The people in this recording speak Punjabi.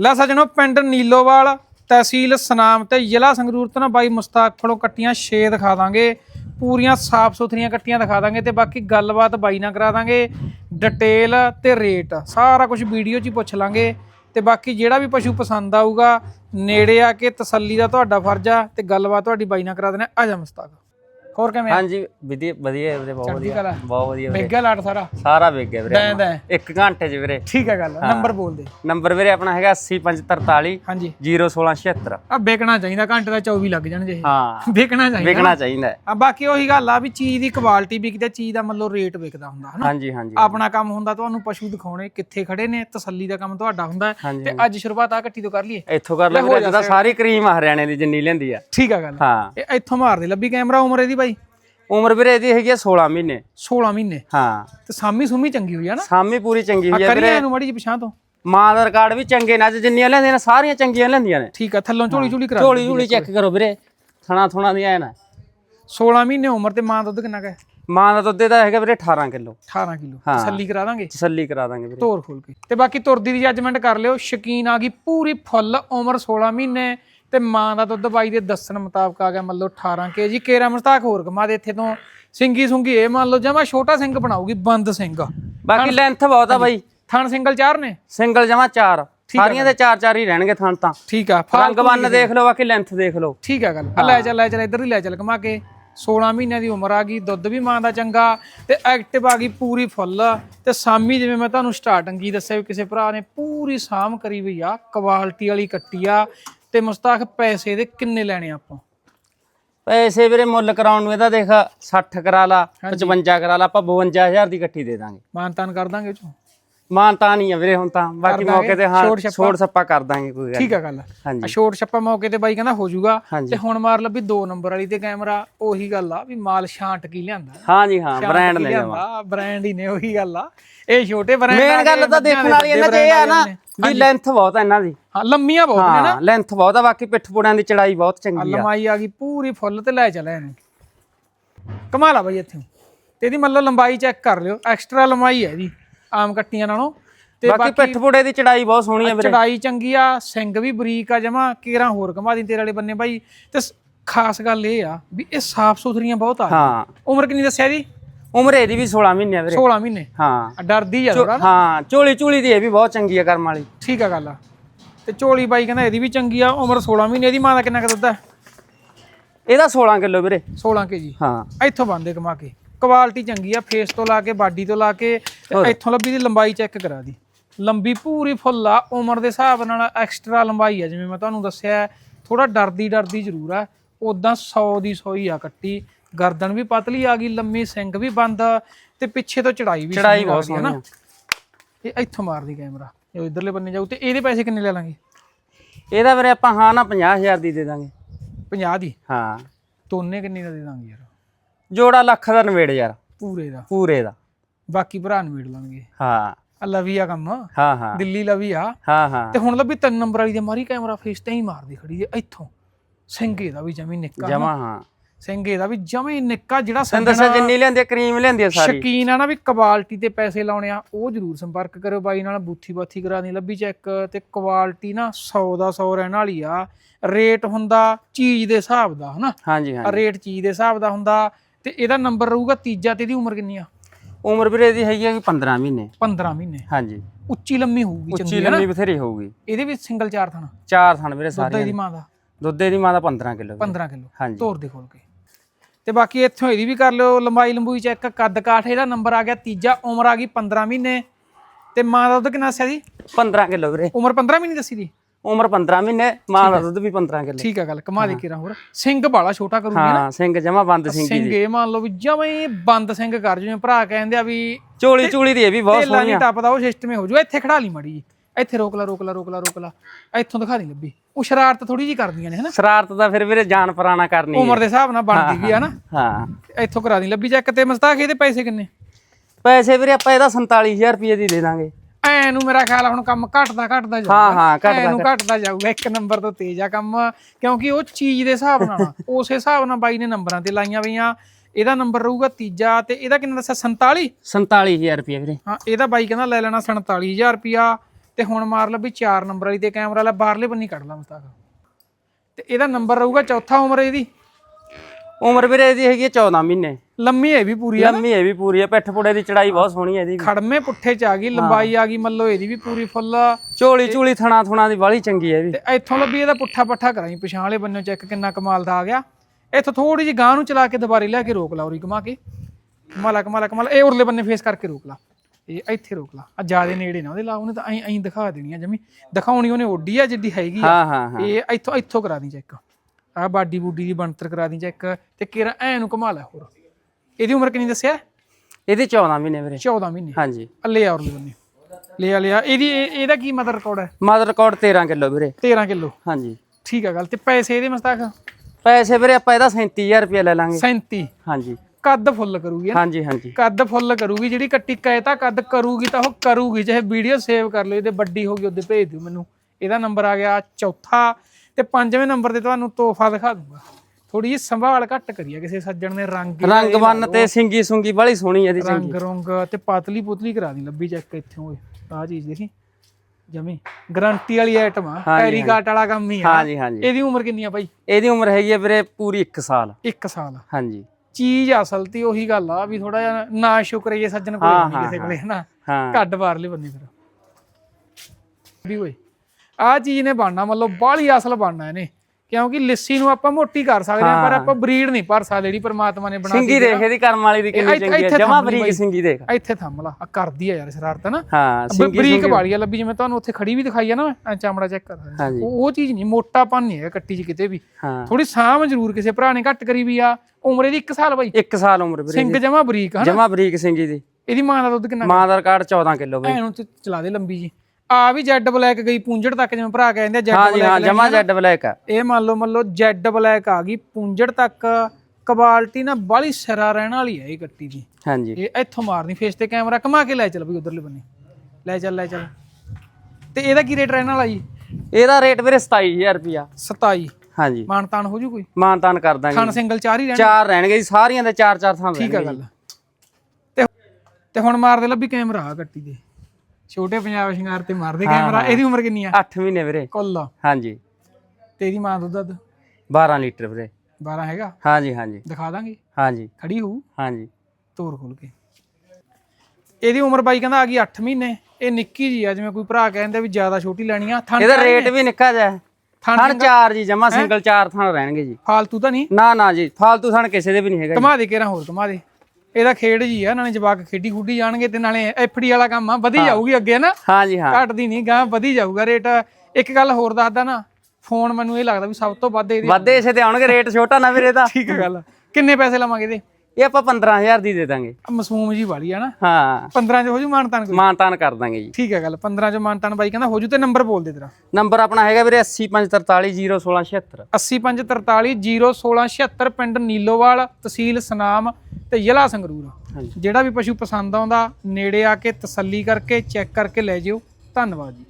ਲੈ ਸਜਣੋ, ਪਿੰਡ ਨੀਲੋਵਾਲ, ਤਹਿਸੀਲ ਸਨਾਮ ਤੇ ਜ਼ਿਲ੍ਹਾ ਸੰਗਰੂਰ ਤੋਂ ਨਾ ਬਾਈ ਮੁਸਤਾਕ ਫੜੋ ਕੱਟੀਆਂ 6 ਦਿਖਾ ਦਾਂਗੇ। ਪੂਰੀਆਂ ਸਾਫ਼ ਸੁਥਰੀਆਂ ਕੱਟੀਆਂ ਦਿਖਾ ਦਾਂਗੇ ਤੇ ਬਾਕੀ ਗੱਲਬਾਤ ਬਾਈ ਨਾਲ ਕਰਾ ਦਾਂਗੇ। ਡਿਟੇਲ ਤੇ ਰੇਟ, ਸਾਰਾ ਕੁਝ ਵੀਡੀਓ 'ਚ ਹੀ ਪੁੱਛ ਲਾਂਗੇ। ਤੇ ਬਾਕੀ ਜਿਹੜਾ ਵੀ ਪਸ਼ੂ ਪਸੰਦ ਆਊਗਾ, ਨੇੜੇ ਆ ਕੇ ਤਸੱਲੀ ਦਾ ਤੁਹਾਡਾ ਫਰਜ਼ ਆ ਤੇ ਗੱਲਬਾਤ ਤੁਹਾਡੀ ਬਾਈ ਨਾਲ ਕਰਾ ਦੇਣਾ, ਆ ਜਾ ਮੁਸਤਾਕ। ਹੋਰ ਕਿਵੇਂ? ਹਾਂਜੀ ਵਧੀਆ ਵਧੀਆ ਵੀਰੇ ਬਹੁਤ ਚੜ੍ਹਦੀ ਵਧੀਆ ਕਲਾ। ਬਹੁਤ ਵਧੀਆ ਵੀਰੇ। ਗਿਆ ਲਾਟ ਸਾਰਾ? ਸਾਰਾ ਵਿਕ ਗਿਆ ਵੀਰੇ ਦੈਂ ਦੈਂ। ਇੱਕ ਘੰਟੇ 'ਚ ਵੀਰੇ। ਠੀਕ ਹੈ ਗੱਲ ਨੰਬਰ ਬੋਲ ਦੇ। ਨੰਬਰ ਵੀਰੇ ਆਪਣਾ ਹੈਗਾ 8543 ਹਾਂਜੀ। 01676 ਆ ਵੇਚਣਾ ਚਾਹੀਦਾ ਘੰਟੇ ਦਾ 24 ਲੱਗ ਜਾਣਗੇ ਇਹ। ਹਾਂ। ਵਿਕਣਾ ਚਾਹੀਦਾ। ਵਿਕਣਾ ਚਾਹੀਦਾ ਹੈ। ਆ ਬਾਕੀ ਉਹੀ ਗੱਲ ਆ ਵੀ ਚੀਜ਼ ਦੀ ਕੁਆਲਿਟੀ ਵਿਕਦੀ ਆ, ਚੀਜ਼ ਦਾ ਮਤਲਬ ਰੇਟ ਵਿਕਦਾ ਹੁੰਦਾ ਹਨਾ? ਹਾਂਜੀ ਹਾਂਜੀ ਆਪਣਾ ਕੰਮ ਹੁੰਦਾ ਤੁਹਾਨੂੰ ਪਸ਼ੂ ਦਿਖਾਉਣੇ ਕਿੱਥੇ ਖੜੇ ਨੇ ਤਸੱਲੀ ਦਾ ਕੰਮ ਤੁਹਾਡਾ ਹੁੰਦਾ ਹੈ। ਹਾਂਜੀ ਤੇ ਅੱਜ ਸ਼ੁਰੂਆਤ ਆ ਇਕੱਠੀ ਤੋਂ ਕਰ ਲਈਏ। ਇੱਥੋਂ ਕਰ ਲਓ ਵੀਰੇ ਸਾਰੀ ਕਰੀਮ ਆ ਹਰਿਆਣੇ ਦੀ ਜਿੰਨੀ ਲੈਂਦੀ ਆ। ਠੀਕ ਆ ਗੱਲ। ਹਾਂ। ਇਹ ਇੱਥੋਂ ਮਾਰਦੇ ਲੱਭੀ ਕੈਮਰਾ ਉਮਰ ਇਹਦੀ ਬਾਈ? ਉਮਰ ਵੀਰੇ ਇਹਦੀ ਹੈਗੀ ਆ 16 ਮਹੀਨੇ। 16 ਮਹੀਨੇ? ਹਾਂ। ਤੇ ਸਾਮੀ ਸੁਮੀ ਚੰਗੀ ਹੋਈ ਆ ਨਾ? ਸਾਮੀ ਪੂਰੀ ਚੰਗੀ ਹੋਈ ਆ ਵੀਰੇ। ਇਹਨੂੰ ਮੜੀ ਜੀ ਪਛਾਂ ਤੋਂ? ਮਾਂ ਦਾ ਰਿਕਾਰਡ ਵੀ ਚੰਗੇ ਨੇ ਜਿੰਨੀਆਂ ਲੈਂਦੀਆਂ ਨੇ ਸਾਰੀਆਂ ਚੰਗੀਆਂ ਲੈਂਦੀਆਂ ਨੇ। ਠੀਕ ਆ ਥੱਲੋਂ ਝੋਲੀ ਝੋਲੀ ਕਰਾ ਝੋਲੀ ਝੋਲੀ ਚੈੱਕ ਕਰੋ ਵੀਰੇ। ਥਣਾ ਥੁਣਾ ਦੀਆਂ ਐ ਨਾ 16 ਮਹੀਨੇ ਉਮਰ ਤੇ ਮਾਂ ਦਾ ਦੁੱਧ ਕਿੰਨਾ ਕੁ ਮਾਂ ਦਾ ਦੁੱਧ ਇਹਦਾ ਹੈਗਾ ਵੀਰੇ 18 ਕਿਲੋ। 18 ਕਿਲੋ। ਤਸੱਲੀ ਕਰਾ ਦਾਂਗੇ? ਤਸੱਲੀ ਕਰਾ ਦਾਂਗੇ ਵੀਰੇ। ਤੋਰ ਖੋਲ ਕੇ। ਤੇ ਬਾਕੀ ਤੁਰਦੀ ਦੀ ਜੱਜਮੈਂਟ ਕਰ ਲਿਓ। ਸ਼ਕੀਨ ਆ ਗਈ ਪੂਰੀ ਫੁੱਲ ਉਮਰ 16 ਮਹੀਨੇ। ਤੇ ਮਾਂ ਦਾ ਦੁੱਧ ਬਾਈ ਦੇ ਦੱਸਣ ਮੁਤਾਬਕ ਆ ਗਿਆ ਮੰਨ ਲਓ 18 ਕੇਜੀ ਕੇਰਾ ਮਸਤਾਕ ਹੋਰ ਕਮਾ ਦੇ ਇੱਥੇ ਤੋਂ ਸਿੰਗੀ ਸੁੰਗੀ ਇਹ ਮੰਨ ਲਓ ਜਮਾ ਛੋਟਾ ਸਿੰਘ ਬਣਾਉਗੀ ਬੰਦ ਸਿੰਘ। ਬਾਕੀ ਲੈਂਥ ਬਹੁਤ ਆ ਬਾਈ। ਥਣ ਸਿੰਗਲ ਚਾਰ ਨੇ? ਸਿੰਗਲ ਜਮਾ ਚਾਰ। ਸਾਰੀਆਂ ਦੇ ਚਾਰ ਚਾਰ ਹੀ ਰਹਿਣਗੇ ਥਣ ਤਾਂ। ਠੀਕ ਆ ਰੰਗ ਬੰਨ ਦੇਖ ਲਓ ਬਾਕੀ ਲੈਂਥ ਦੇਖ ਲਓ। ਠੀਕ ਆ ਗੱਲ। ਲੈ ਚੱਲ ਲੈ ਚੱਲ ਇੱਧਰ ਹੀ ਲੈ ਚੱਲ ਕਮਾ ਕੇ। 16 ਮਹੀਨਿਆਂ ਦੀ ਉਮਰ ਆ ਗਈ ਦੁੱਧ ਵੀ ਮਾਂ ਦਾ ਚੰਗਾ ਤੇ ਐਕਟਿਵ ਆ ਗਈ ਪੂਰੀ ਫੁੱਲ ਤੇ ਸਾਮੀ ਜਿਵੇਂ ਮੈਂ ਤੁਹਾਨੂੰ ਸਟਾਰਟਿੰਗ ਹੀ ਦੱਸਿਆ ਵੀ ਕਿਸੇ ਭਰਾ ਨੇ ਪੂਰੀ ਸਾਮ ਕਰੀ ਹੋਈ ਆ ਕੁਆਲਿਟੀ ਵਾਲੀ ਕੱਟੀ ਆ ਤੇ ਮੁਸਤਾਕ ਪੈਸੇ ਦੇ ਕਿੰਨੇ ਲੈਣੇ ਆਪਾਂ? ਪੈਸੇ ਵੀਰੇ ਮੁੱਲ ਕਰਾਉਣ ਨੂੰ ਇਹਦਾ ਦੇਖ 60 ਕਰਾ ਲਾ 55 ਕਰਾ ਲਾ ਆਪਾਂ 52000 ਦੀ ਇਕੱਠੀ ਦੇ ਦਾਂਗੇ। ਮਾਨਤਾਨ ਕਰ ਦਾਂਗੇ ਚੋਂ? ਮਾਨ ਤਾਂ ਨਹੀਂ ਆ ਵੀਰੇ ਹੁਣ ਤਾਂ ਬਾਕੀ ਮੌਕੇ ਤੇ ਹਾਂ ਛੱਪਾ। ਛੋੜ ਸੱਪਾ ਕਰ ਦਾਂਗੇ ਕੋਈ ਗੱਲ ਠੀਕ ਆ ਗੱਲ। ਹਾਂਜੀ। ਛੋਟ ਛੱਪਾ ਮੌਕੇ ਤੇ ਬਾਈ ਕਹਿੰਦਾ ਹੋ ਜਾਊਗਾ ਹਾਂਜੀ। ਤੇ ਹੁਣ ਮਾਰ ਲੱਭੀ 2 ਨੰਬਰ ਵਾਲੀ ਤੇ ਕੈਮਰਾ ਉਹੀ ਗੱਲ ਆ ਵੀ ਮਾਲ ਛਾਂਟ ਕੀ ਲਿਆਂਦਾ। ਹਾਂ ਜੀ ਹਾਂ ਬ੍ਰਾਂਡ ਜਮਾ ਲਿਆਂਦਾ ਬ੍ਰਾਂਡ ਹੀ ਨੇ ਉਹੀ ਗੱਲ ਆ। ਇਹ ਛੋਟੇ ਬ੍ਰਾਂਡ ਮੇਨ ਗੱਲ ਤਾਂ ਦੇਖਣ ਵਾਲੀ ਇਹਨਾਂ ਇਹ ਆ ਨਾ ਵੀ ਲੈਂਥ ਬਹੁਤ ਆ ਇਹਨਾਂ ਦੀ। ਹਾਂ ਲੰਮੀਆਂ ਬਹੁਤ ਨੇ ਨਾ। ਹਾਂ ਲੈਂਥ ਬਹੁਤ ਆ ਬਾਕੀ ਪਿੱਠ ਪੁੜਿਆਂ ਦੀ ਚੜਾਈ ਬਹੁਤ ਚੰਗੀ ਆ। ਲੰਮਾਈ ਆ ਗਈ ਪੂਰੀ ਫੁੱਲ ਤੇ ਲੈ ਚਲੇ ਇਹਨੂੰ ਕਮਾਲ ਆ ਬਾਈ ਇੱਥੇ। ਤੇ ਇਹਦੀ ਮਤਲਬ ਲੰਬਾਈ ਚੈੱਕ ਕਰ ਲਿਓ ਐਕਸਟਰਾ ਲੰਬਾਈ ਹੈ ਇਹਦੀ ਆਮ ਕੱਟੀਆਂ ਨਾਲੋਂ। ਤੇ ਬਾਕੀ ਪਿੱਠ ਪੁੜੇ ਦੀ ਚੜਾਈ ਬਹੁਤ ਸੋਹਣੀ ਆ ਵੀਰੇ। ਚੜਾਈ ਚੰਗੀ ਆ ਸਿੰਘ ਵੀ ਬਰੀਕ ਆ ਜਮਾ ਕੇਰਾਂ ਹੋਰ ਕਮਾ ਦੀ ਤੇਰੇ ਵਾਲੇ ਬੰਨੇ ਬਾਈ। ਤੇ ਸ- ਖਾਸ ਗੱਲ ਇਹ ਆ ਵੀ ਇਹ ਸਾਫ਼ ਸੁਥਰੀਆਂ ਬਹੁਤ ਆ। ਹਾਂ। ਉਮਰ ਕਿੰਨੀ ਦੱਸਿਆ ਜੀ ਉਮਰ ਇਹਦੀ ਵੀ 16 ਮਹੀਨੇ ਆ ਵੀਰੇ। 16 ਮਹੀਨੇ? ਹਾਂ। ਆ ਡਰਦੀ ਆ ਥੋੜਾ ਹਾਂ ਝੋਲੀ ਝੂਲੀ ਦੀ ਇਹ ਵੀ ਬਹੁਤ ਚੰਗੀ ਆ ਕਰਮ ਵਾਲੀ। ਠੀਕ ਆ ਗੱਲ ਆ। ਤੇ ਝੋਲੀ ਬਾਈ ਕਹਿੰਦਾ ਇਹਦੀ ਵੀ ਚੰਗੀ ਆ ਉਮਰ 16 ਮਹੀਨੇ ਇਹਦੀ ਮਾਂ ਦਾ ਕਿੰਨਾ ਕੁ ਦੁੱਧ ਹੈ ਇਹਦਾ 16 ਕਿਲੋ ਵੀਰੇ। 16 ਕੇਜੀ ਹਾਂ। ਇੱਥੋਂ ਬੰਦੇ ਕਮਾ ਕੇ। ਕੁਆਲਿਟੀ ਚੰਗੀ ਆ ਫੇਸ ਤੋਂ ਲਾ ਕੇ ਬਾਡੀ ਤੋਂ ਲਾ ਕੇ ਤੇ ਇੱਥੋਂ ਲੱਭੀ ਦੀ ਲੰਬਾਈ ਚੈੱਕ ਕਰਾ ਦੀ। ਲੰਬੀ ਪੂਰੀ ਫੁੱਲ ਆ ਉਮਰ ਦੇ ਹਿਸਾਬ ਨਾਲ ਐਕਸਟਰਾ ਲੰਬਾਈ ਆ ਜਿਵੇਂ ਮੈਂ ਤੁਹਾਨੂੰ ਦੱਸਿਆ ਥੋੜਾ ਡਰਦੀ ਡਰਦੀ ਜ਼ਰੂਰ ਆ। ਉਦਾਂ 100 ਦੀ 100 ਹੀ ਆ ਕੱਟੀ। ਗਰਦਨ ਵੀ ਪਤਲੀ ਆ ਗਈ ਲੰਮੀ ਸਿੰਘ ਵੀ ਬੰਦ ਤੇ ਪਿੱਛੇ ਤੋਂ ਚੜਾਈ ਵੀ ਚੜਾਈ ਬਹੁਤ ਸੋਹਣੀ ਇਹ ਇੱਥੋਂ ਮਾਰਦੀ ਕੈਮਰਾ। ਇਹ ਇਧਰਲੇ ਬੰਨੇ ਜਾਊ ਤੇ ਇਹਦੇ ਪੈਸੇ ਕਿੰਨੇ ਲੈ ਲਾਂਗੇ? ਇਹਦਾ ਵੀਰੇ ਆਪਾਂ ਹਾਂ ਨਾ 50000 ਦੀ ਦੇ ਦਾਂਗੇ। 50 ਦੀ? ਹਾਂ। ਤੋਨੇ ਕਿੰਨੇ ਦਾ ਦੇ ਦਾਂਗੇ ਯਾਰ? ਜੋੜਾ ਲੱਖ ਦਾ ਨਵੇੜ ਯਾਰ। ਪੂਰੇ ਦਾ? ਪੂਰੇ ਦਾ। ਬਾਕੀ ਭਰਾ ਨੂੰ ਮੇੜ ਲਾਂਗੇ। ਹਾਂ। ਅੱਲਾ ਵੀ ਆ ਕੰਮ। ਹਾਂ ਹਾਂ। ਦਿੱਲੀ ਲਵੀ ਆ। ਹਾਂ ਹਾਂ। ਤੇ ਹੁਣ ਲੱਭੀ ਤਿੰਨ ਨੰਬਰ ਵਾਲੀ ਦੇ ਮਾਰੀ ਕੈਮਰਾ ਫੇਸ ਤੇ ਹੀ ਮਾਰਦੀ ਖੜੀ ਹੈ ਇੱਥੋਂ। ਸਿੰਘੇ ਦਾ ਵੀ ਜਮੀ ਨਿੱਕਾ। ਜਮਾ ਹਾਂ। ਸਿੰਘੇ ਦਾ ਵੀ ਜਮੀ ਨਿੱਕਾ ਜਿਹੜਾ ਤੈਨੂੰ ਦੱਸਿਆ ਜਿੰਨੀ ਲੈਂਦੀ ਆ ਕਰੀਮ ਲੈਂਦੀ ਆ ਸਾਰੀ। ਸ਼ਕੀਨ ਆ ਨਾ ਵੀ ਕੁਆਲਿਟੀ ਤੇ ਪੈਸੇ ਲਾਉਣੇ ਆ ਉਹ ਜਰੂਰ ਸੰਪਰਕ ਕਰਿਓ ਬਾਈ ਨਾਲ ਬੂਥੀ ਬਾਥੀ ਕਰਾਣੀ ਲੱਭੀ ਚੈੱਕ ਤੇ ਕੁਆਲਿਟੀ ਨਾ 100 ਦਾ 100 ਰਹਿਣ ਵਾਲੀ ਆ। ਰੇਟ ਹੁੰਦਾ ਚੀਜ਼ ਦੇ ਹਿਸਾਬ ਦਾ ਹਨਾ? ਹਾਂਜੀ ਹਾਂ ਰੇਟ ਚੀਜ਼ ਦੇ ਹਿਸਾਬ ਦਾ ਹੁੰਦਾ ਤੇ ਇਹਦਾ ਨੰਬਰ ਰਹੂਗਾ ਤੀਜਾ ਤੇ ਇਹਦੀ ਉਮਰ ਕਿੰਨੀ ਆ? ਉਮਰ ਵੀਰੇ ਇਹਦੀ ਹੈਗੀ ਆ ਕਿ 15 ਮਹੀਨੇ। 15 ਮਹੀਨੇ। ਹਾਂਜੀ। ਉੱਚੀ ਲੰਮੀ ਹੋਊਗੀ ਉੱਚੀ ਚੰਗੀ ਨਾ ਲੰਮੀ ਬਥੇਰੀ ਹੋਊਗੀ। ਇਹਦੇ ਵਿੱਚ ਸਿੰਗਲ ਚਾਰ ਥਣਾ? ਚਾਰ ਥਣ ਵੀਰੇ ਦੁੱਧ ਸਾਰੇ ਇਹਦੀ ਮਾਂ ਦਾ? ਦੁੱਧ ਇਹਦੀ ਮਾਂ ਦਾ 15 ਕਿਲੋ 15 ਕਿਲੋ। ਹਾਂਜੀ। ਤੋਰ ਦੇ ਖੋਲ ਕੇ। ਤੇ ਬਾਕੀ ਇੱਥੋਂ ਇਹਦੀ ਵੀ ਕਰ ਲਿਓ ਲੰਬਾਈ ਲੰਬੂਈ ਚੈੱਕ ਕੱਦ ਕਾਠ ਇਹਦਾ ਨੰਬਰ ਆ ਗਿਆ ਤੀਜਾ ਉਮਰ ਆ ਗਈ 15 ਮਹੀਨੇ। ਤੇ ਮਾਂ ਦਾ ਦੁੱਧ ਕਿੰਨਾ ਦੱਸਿਆ ਜੀ? 15 ਕਿਲੋ ਵੀਰੇ। ਉਮਰ 15 ਮਹੀਨੇ ਦੱਸੀ ਦੀ? ਉਮਰ 15 ਮਹੀਨੇ ਮਾਂ ਦਾ ਦੁੱਧ ਵੀ 15 ਕਿਲੋ। ਠੀਕ ਆ ਗੱਲ ਕਮਾ ਦੇ ਕੇ ਰਾਂ ਹੋਰ। ਸਿੰਘ ਬਾਲਾ ਛੋਟਾ ਕਰੂਗੀ ਨਾ। ਹਾਂ ਸਿੰਘ ਜਮਾ ਬੰਦ ਸਿੰਘ ਸਿੰਘ ਇਹ ਮੰਨ ਲਓ ਵੀ ਜਵੇਂ ਹੀ ਬੰਦ ਸਿੰਘ ਕਰ ਜਿਵੇਂ ਭਰਾ ਕਹਿੰਦੇ ਆ ਵੀ ਝੋਲੀ ਝੂਲੀ ਦੀ ਇਹ ਵੀ ਬਹੁਤ ਢੇਲਾ ਨਹੀਂ ਟੱਪਦਾ ਉਹ ਸਿਸਟਮ ਹੋ ਜੂ ਇੱਥੇ ਖੜਾ ਲਈ ਮੜੀ ਜੀ। ਇੱਥੇ ਰੋਕ ਲਾ ਰੋਕ ਲਾ ਰੋਕ ਲਾ ਰੋਕ ਲਾ। ਇੱਥੋਂ ਦਿਖਾ ਦੀ ਲੱਭੀ। ਉਹ ਸ਼ਰਾਰਤ ਥੋੜੀ ਜੀ ਕਰਦੀਆਂ ਨੇ ਹਨਾ? ਸ਼ਰਾਰਤ ਦਾ ਫਿਰ ਵੀਰੇ ਜਾਨ ਪੁਰਾਣਾ ਕਰਨੀ ਹੈ। ਉਮਰ ਦੇ ਹਿਸਾਬ ਨਾਲ ਬਣਦੀ ਵੀ ਆ ਨਾ। ਹਾਂ ਇੱਥੋਂ ਕਰਾ ਦੀ ਲੱਭੀ। ਚੈੱਕ ਤੇ ਮਸਤਾਖ ਇਹਦੇ ਪੈਸੇ ਕਿੰਨੇ? ਪੈਸੇ ਵੀਰੇ ਆਪਾਂ ਇਹਦਾ 47000 ਰੁਪਏ ਦੀ ਦੇ ਦਾਂਗੇ। ਐ ਨੂੰ ਮੇਰਾ ਖਿਆਲ ਹੁਣ ਕੰਮ ਘਟਦਾ ਘਟਦਾ ਜਾਊਗਾ। ਹਾਂ ਹਾਂ ਘੱਟ ਐ ਨੂੰ ਘਟਦਾ। ਜਾਊਗਾ ਇੱਕ ਨੰਬਰ ਤੋਂ ਤੇਜ਼ ਆ ਕੰਮ। ਕਿਉਂਕਿ ਉਹ ਚੀਜ਼ ਦੇ ਹਿਸਾਬ ਨਾਲ। ਉਸੇ ਹਿਸਾਬ ਨਾਲ ਬਾਈ ਨੇ ਨੰਬਰਾਂ ਤੇ ਲਾਈਆਂ ਪਈਆਂ। ਇਹਦਾ ਨੰਬਰ ਰਹੂਗਾ ਤੀਜਾ ਤੇ ਇਹਦਾ ਕਿੰਨਾ ਦੱਸਿਆ? 47 47000 ਰੁਪਏ ਵੀਰੇ। ਹਾਂ ਇਹਦਾ ਬਾਈ ਕਹਿੰਦਾ ਲੈ ਲੈਣਾ 47000 ਰੁਪਿਆ ਤੇ ਹੁਣ ਮਾਰ ਲਾ ਵੀ 4 ਨੰਬਰ ਵਾਲੀ ਤੇ ਕੈਮਰਾ ਲਾ ਬਾਹਰਲੇ ਬੰਨੀ ਕੱਢ ਲਾ ਮਸਤਾਕ ਤੇ ਇਹਦਾ ਨੰਬਰ ਰਹੂਗਾ ਚੌਥਾ ਉਮਰ ਇਹਦੀ? ਉਮਰ ਵੀਰੇ ਇਹਦੀ ਹੈਗੀ ਹੈ 14 ਮਹੀਨੇ। ਲੰਮੀ ਹੈ ਵੀ ਪੂਰੀ ਆ ਲੰਮੀ ਹੈ ਵੀ ਪੂਰੀ ਹੈ ਪਿੱਠ ਪੁੜੇ ਦੀ ਚੜਾਈ ਬਹੁਤ ਸੋਹਣੀ ਹੈ ਇਹਦੀ ਵੀ। ਖੜਮੇ ਪੁੱਠੇ ਚ ਆ ਗਈ ਲੰਬਾਈ ਆ ਗਈ ਮੱਲੋ ਇਹਦੀ ਵੀ ਪੂਰੀ ਫੁੱਲ ਝੋਲੀ ਝੂਲੀ ਥਣਾ ਥੁਣਾ ਦੀ ਬਾਲੀ ਚੰਗੀ ਹੈ ਇਹ ਵੀ। ਤੇ ਇੱਥੋਂ ਲੱਭੀ ਇਹਦਾ ਪੁੱਠਾ ਪੱਠਾ ਕਰਾਈ ਪਿਛਾਂ ਵਾਲੇ ਬੰਨੋਂ ਚੈੱਕ ਕਿੰਨਾ ਕਮਾਲ ਦਾ ਆ ਗਿਆ। ਇੱਥੋਂ ਥੋੜੀ ਜਿਹੀ ਗਾਂ ਨੂੰ ਚਲਾ ਕੇ ਦੁਬਾਰੇ ਲੈ ਕੇ ਰੋਕ ਲਾ ਉਰੀ ਘੁਮਾ ਕੇ। ਕਮਾਲਾ ਕਮਾਲਾ ਕਮਾਲਾ ਇਹ ਉਰਲੇ ਬੰਨੇ ਫੇਸ ਕਰਕੇ ਰੋਕ ਲਾ। ਇਹ ਇੱਥੇ ਰੋਕ ਲਾ। ਆ ਜਿਆਦੇ ਨੇੜੇ ਨਾ ਉਹਦੇ ਲਾ ਉਹਨੇ ਤਾਂ ਐਂ ਐਂ ਦਿਖਾ ਦੇਣੀ ਆ ਜਮੀ। ਦਿਖਾਉਣੀ ਉਹਨੇ ਓਡੀ ਆ ਜਿੱਡੀ ਹੈਗੀ ਆ। ਹਾਂ ਹਾਂ ਹਾਂ। ਇਹ ਇੱਥੋਂ ਇੱਥੋਂ ਕਰਾ ਦੀ ਚੈੱਕ ਆ ਬਾਡੀ ਬੂਡੀ ਦੀ ਬਣਤਰ ਕਰਾ ਦੀ ਚੈੱਕ ਤੇ ਕਿਰਾ ਐ ਨੂੰ ਘੁਮਾ ਲੈ ਹੋਰ। ਇਹਦੀ ਉਮਰ ਕਿੰਨੀ ਦੱਸਿਆ? ਇਹਦੀ 14 ਮਹੀਨੇ ਵੀਰੇ। 14 ਮਹੀਨੇ। ਹਾਂਜੀ। ਆ ਲੈ ਆ ਉਰਲੇ ਬੰਨੇ। ਲੈ ਆ ਲਿਆ ਇਹਦੀ ਇਹ- ਇਹਦਾ ਕੀ ਮਦਰ ਰਿਕਾਰਡ ਹੈ ਮਦਰ ਰਿਕਾਰਡ 13 ਕਿਲੋ ਵੀਰੇ। 13 ਕਿਲੋ। ਹਾਂਜੀ। ਠੀਕ ਆ ਗੱਲ। ਤੇ ਪੈਸੇ ਇਹਦੇ ਮਸਤਾਕ ਪੈਸੇ ਵੀਰੇ ਆਪਾਂ ਇਹਦਾ 37000 ਰੁਪਏ ਲੈ ਲਾਂਗੇ। 37 ਹਾਂਜੀ। ਕੱਦ ਫੁੱਲ ਕਰੂਗੀ। ਹਾਂਜੀ ਹਾਂਜੀ। ਕੱਦ ਫੁੱਲ ਕਰੂਗੀ ਜਿਹੜੀ ਕੱਟੀ ਕਹਿਤਾ ਕੱਦ ਕਰੂਗੀ ਤਾਂ ਉਹ ਕਰੂਗੀ ਚਾਹੇ ਵੀਡੀਓ ਸੇਵ ਕਰ ਲਓ ਇਹਦੇ ਵੱਡੀ ਹੋ ਗਈ ਉਹਦੇ ਭੇਜ ਦਿਓ ਮੈਨੂੰ। ਇਹਦਾ ਨੰਬਰ ਆ ਗਿਆ ਚੌਥਾ ਤੇ ਪੰਜਵੇਂ ਨੰਬਰ ਤੇ ਤੁਹਾਨੂੰ ਤੋਹਫਾ ਦਿਖਾ ਦੂੰਗਾ। ਥੋੜੀ ਜਿਹੀ ਸੰਭਾਲ ਘੱਟ ਕਰੀਆ ਕਿਸੇ ਸੱਜਣ ਨੇ ਰੰਗ ਰੰਗ ਬੰਨ ਤੇ ਸਿੰਗੀ ਸੁੰਗੀ ਬਾਲੀ ਸੋਹਣੀ ਹੈ ਇਹਦੀ ਚੰਗੀ ਰੰਗ ਰੰਗ ਤੇ ਪਾਤਲੀ ਪੁਤਲੀ ਕਰਾ ਦੀ ਲੱਭੀ ਚੈੱਕ ਇੱਥੋਂ ਓਏ ਆਹ ਚੀਜ਼ ਦੇਖੀ ਜਮੀ। ਗਾਰੰਟੀ ਵਾਲੀ ਆਈਟਮ ਆ ਪੈਰੀ ਕਾਟ ਵਾਲਾ ਕੰਮ ਹੀ ਆ। ਹਾਂਜੀ ਹਾਂਜੀ। ਇਹਦੀ ਉਮਰ ਕਿੰਨੀ ਆ ਭਾਈ ਇਹਦੀ ਉਮਰ ਹੈਗੀ ਹੈ ਵੀਰੇ ਪੂਰੀ 1 ਸਾਲ। 1 ਸਾਲ। ਹਾਂਜੀ। ਚੀਜ਼ ਅਸਲ ਤੇ ਉਹੀ ਗੱਲ ਆ ਵੀ ਥੋੜਾ ਜਿਹਾ ਨਾ ਸ਼ੁਕਰੀਏ ਸੱਜਣ ਕੋਲ ਨਹੀਂ ਕਿਸੇ ਕੋਲੇ ਹਨਾ ਹਾਂ ਕੱਢ ਬਾਹਰਲੇ ਬੰਦੇ ਫਿਰ। ਵੀ ਓਏ ਆ ਚੀਜ਼ ਨੇ ਬਣਨਾ ਮਤਲਬ ਬਾਹਲੀ ਅਸਲ ਬਣਨਾ ਇਹਨੇ। ਕਿਉਂਕਿ ਲੱਸੀ ਨੂੰ ਆਪਾਂ ਮੋਟੀ ਕਰ ਸਕਦੇ ਆ ਪਰ ਆਪਾਂ ਬਰੀਡ ਨਹੀਂ ਭਰ ਸਕਦੇ ਜਿਹੜੀ ਪ੍ਰਮਾਤਮਾ ਨੇ ਬਣਾ ਸਿੰਗੀ ਦੇਖ ਇਹਦੀ ਕਰਮ ਵਾਲੀ ਦੀ ਕਿੰਨੀ ਚੰਗੀ ਹੈ ਜਮਾ ਬਰੀਕ। ਸਿੰਗੀ ਦੇਖ। ਇੱਥੇ ਥੰਮ ਲਾ ਆ ਕਰਦੀ ਆ ਯਾਰ ਸ਼ਰਾਰਤ ਨਾ। ਹਾਂ ਸਿੰਗੀ ਬਰੀਕ ਵਾਲੀ ਆ ਲੱਭੀ ਜਿਵੇਂ ਤੁਹਾਨੂੰ ਉੱਥੇ ਖੜੀ ਵੀ ਦਿਖਾਈ ਆ ਨਾ ਮੈਂ ਚਮੜਾ ਚੈੱਕ ਕਰ ਹਾਂਜੀ। ਉਹ ਉਹ ਚੀਜ਼ ਨਹੀਂ ਮੋਟਾਪਨ ਨਹੀਂ ਹੈਗਾ ਕੱਟੀ 'ਚ ਕਿਤੇ ਵੀ। ਹਾਂ। ਥੋੜੀ ਸਾਂਭ ਜ਼ਰੂਰ ਕਿਸੇ ਭਰਾ ਨੇ ਘੱਟ ਕਰੀ ਵੀ ਆ ਉਮਰੇ ਦੀ 1 ਸਾਲ ਬਾਈ। 1 ਸਾਲ ਉਮਰ ਵੀਰੇ ਸਿੰਘ ਜਮਾ ਬਰੀਕ ਹਨਾ? ਜਮਾ ਬਰੀਕ ਸਿੰਗੀ ਦੀ। ਇਹਦੀ ਮਾਂ ਦਾ ਦੁੱਧ ਕਿੰਨਾ ਮਾਂ ਦਾ ਰਿਕਾਰਡ 14 ਕਿਲੋ ਬਈ। ਤੇ ਚਲਾ ਦੇ ਲੰਬੀ ਜੀ। ਆ ਵੀ ਜੈਡ ਬਲੈਕ ਗਈ ਪੂੰਜੜ ਤੱਕ ਜਿਵੇਂ ਭਰਾ ਕਹਿੰਦੇ ਜੈਡ ਹਾਂਜੀ ਹਾਂ ਜਮਾ ਜੈਡ ਬਲੈਕ ਆ। ਇਹ ਮੰਨ ਲਓ ਮੰਨ ਲਓ ਜੈਡ ਬਲੈਕ ਆ ਗਈ ਪੂੰਜੜ ਤੱਕ ਕੁਆਲਿਟੀ ਨਾ ਬਾਲੀ ਸਿਰਾ ਰਹਿਣ ਵਾਲੀ ਹੈ ਇਹ ਕੱਟੀ ਦੀ ਹਾਂਜੀ। ਇਹ ਇੱਥੋਂ ਮਾਰਨੀ ਫੇਸ ਤੇ ਕੈਮਰਾ ਘੁਮਾ ਕੇ ਲੈ ਚੱਲ ਬਈ ਉਧਰਲੇ ਬੰਨੇ। ਲੈ ਚੱਲ ਲੈ ਚੱਲ। ਤੇ ਇਹਦਾ ਕੀ ਰੇਟ ਰਹਿਣ ਵਾਲਾ ਜੀ? ਇਹਦਾ ਰੇਟ ਵੀਰੇ 27000 ਰੁਪਿਆ 27 ਹਾਂਜੀ। ਮਾਨਤਾਨ ਹੋ ਜੂ ਕੋਈ? ਮਾਨਤਾਨ ਕਰ ਦਾਂਗੇ ਖਾਨ ਸਿੰਗਲ ਚਾਰ ਹੀ ਰਹਿਣ ਚਾਰ ਰਹਿਣਗੇ ਜੀ ਸਾਰੀਆਂ ਦੇ ਚਾਰ ਚਾਰ ਥਾਂ ਠੀਕ ਆ ਗੱਲ। ਤੇ ਤੇ ਹੁਣ ਮਾਰ ਦੇ ਲੱਭੀ ਕੈਮਰਾ ਆ ਕੱਟੀ ਦੇ। ਛੋਟੇ ਪੰਜਾਬ ਸ਼ਿੰਗਾਰ ਤੇ ਮਾਰਦੇ ਕੈਮਰਾ ਇਹਦੀ ਉਮਰ ਕਿੰਨੀ ਆ? 8 ਮਹੀਨੇ ਵੀਰੇ। ਕੁੱਲ। ਹਾਂਜੀ। ਤੇ ਇਹਦੀ ਮਾਂ ਦੁੱਧ ਦੁੱਧ 12 ਲੀਟਰ ਵੀਰੇ। 12 ਹੈਗਾ? ਹਾਂਜੀ ਹਾਂਜੀ। ਦਿਖਾ ਦਾਂਗੇ? ਹਾਂਜੀ। ਖੜੀ ਹੋਊ? ਹਾਂਜੀ। ਤੋਰ ਖੋਲ ਕੇ। ਇਹਦੀ ਉਮਰ ਬਾਈ ਕਹਿੰਦਾ ਆ ਗਈ 8 ਮਹੀਨੇ। ਇਹ ਨਿੱਕੀ ਜੀ ਆ ਜਿਵੇਂ ਕੋਈ ਭਰਾ ਕਹਿੰਦਾ ਵੀ ਜ਼ਿਆਦਾ ਛੋਟੀ ਲੈਣੀ ਆ ਥਣ ਇਹਦਾ ਰੇਟ ਵੀ ਨਿੱਕਾ ਜਿਹਾ ਹੈ। ਥਣ ਥਣ ਚਾਰ ਜੀ ਜਮਾ ਸਿੰਗਲ ਚਾਰ ਥਣ ਰਹਿਣਗੇ ਜੀ। ਫਾਲਤੂ ਤਾਂ ਨਹੀਂ? ਨਾ ਨਾ ਜੀ ਫਾਲਤੂ ਥਣ ਕਿਸੇ ਦੇ ਵੀ ਨਹੀਂ ਹੈਗਾ ਜੀ। ਘਮਾ ਦੇ ਕੇਰਾ ਹੋਰ ਘਮਾ ਦੇ। ਇਹਦਾ ਖੇਡ ਜੀ ਆ ਨਾਲੇ ਜਵਾਕ ਖੇਡੀ ਖੁੱਡੀ ਜਾਣਗੇ ਤੇ ਨਾਲੇ ਐਫਡੀ ਵਾਲਾ ਕੰਮ ਆ ਵਧੀ ਜਾਊਗੀ ਅੱਗੇ ਨਾ। ਹਾਂਜੀ ਹਾਂ। ਘਟਦੀ ਨਹੀਂ ਗਾਂ ਵਧੀ ਜਾਊਗਾ ਰੇਟ। ਇੱਕ ਗੱਲ ਹੋਰ ਦੱਸਦਾ ਨਾ ਫੋਨ ਮੈਨੂੰ ਇਹ ਲੱਗਦਾ ਵੀ ਸਭ ਤੋਂ ਵੱਧ ਇਹਦੀ ਵਾਧੇ ਇਸੇ ਤੇ ਆਉਣਗੇ ਰੇਟ ਛੋਟਾ ਨਾ ਵੀਰੇ ਦਾ ਠੀਕ ਗੱਲ। ਕਿੰਨੇ ਪੈਸੇ ਲਵਾਂਗੇ ਇਹਦੇ? ਇਹ ਆਪਾਂ 15000 ਦੀ ਦੇ ਦਾਂਗੇ। ਮਸਮੂਮ ਜੀ ਵਾਲੀ ਆ ਨਾ। ਹਾਂ। 15 ਚ ਹੋ ਜੂ ਮਾਨਤਾਨ ਕੋਈ? ਮਾਨਤਾਨ ਕਰ ਦਾਂਗੇ ਜੀ। ਠੀਕ ਹੈ ਗੱਲ 15 ਚ ਮਾਨਤਾਨ ਬਾਈ ਕਹਿੰਦਾ ਹੋ ਜੂ ਤੇ ਨੰਬਰ ਬੋਲ ਦੇ ਤੇਰਾ। ਨੰਬਰ ਆਪਣਾ ਹੈਗਾ ਵੀਰੇ 8543401676 80543011676 ਪਿੰਡ ਨੀਲੋਵਾਲ ਤਹਿਸੀਲ ਸਨਾਮ ਤੇ ਜ਼ਿਲ੍ਹਾ ਸੰਗਰੂਰ। ਜਿਹੜਾ ਵੀ ਪਸ਼ੂ ਪਸੰਦ ਆਉਂਦਾ ਨੇੜੇ ਆ ਕੇ ਤਸੱਲੀ ਕਰਕੇ ਚੈੱਕ ਕਰਕੇ ਲੈ ਜਿਓ। ਧੰਨਵਾਦ ਜੀ।